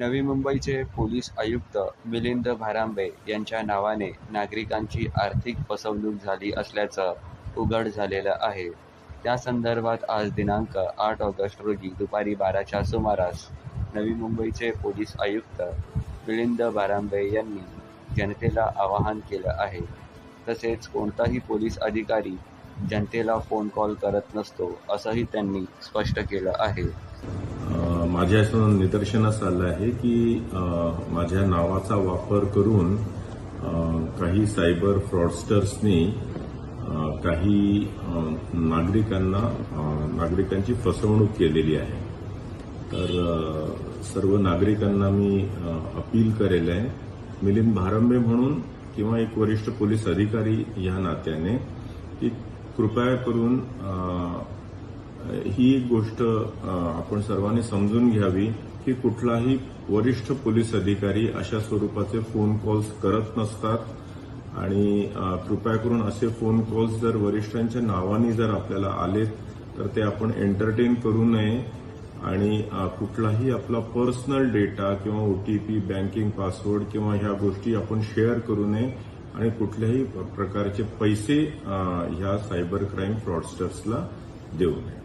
नवी मुंबईचे पोलीस आयुक्त मिलिंद भारांबे यांच्या नावाने नागरिकांची आर्थिक फसवणूक झाली असल्याचं उघड झालेलं आहे. त्या संदर्भात आज दिनांक आठ ऑगस्ट रोजी दुपारी बाराच्या सुमारास नवी मुंबईचे पोलीस आयुक्त मिलिंद भारांबे यांनी जनतेला आवाहन केलं आहे. तसेच कोणताही पोलीस अधिकारी जनतेला फोन कॉल करत नसतो असंही त्यांनी स्पष्ट केलं आहे. माझ्या असं निदर्शनास आलं आहे की माझ्या नावाचा वापर करून काही सायबर फ्रॉडस्टर्सनी काही नागरिकांना नागरिकांची फसवणूक केलेली आहे. तर सर्व नागरिकांना मी अपील करेल आहे. मिलिंद भारंबे म्हणून किंवा एक वरिष्ठ पोलीस अधिकारी या नात्याने की कृपया करून ही एक गोष्ट आपण सर्वांनी समजून घ्यावी की कुठलाही वरिष्ठ पोलीस अधिकारी अशा स्वरूपाचे फोन कॉल्स करत नसतात. आणि कृपया करून असे फोन कॉल्स जर वरिष्ठांच्या नावाने जर आपल्याला आले तर ते आपण एंटरटेन करू नये. आणि कुठलाही आपला पर्सनल डेटा किंवा ओटीपी बँकिंग पासवर्ड किंवा ह्या गोष्टी आपण शेअर करू नये. आणि कुठल्याही प्रकारचे पैसे ह्या सायबर क्राईम फ्रॉडस्टर्सला देऊ नये.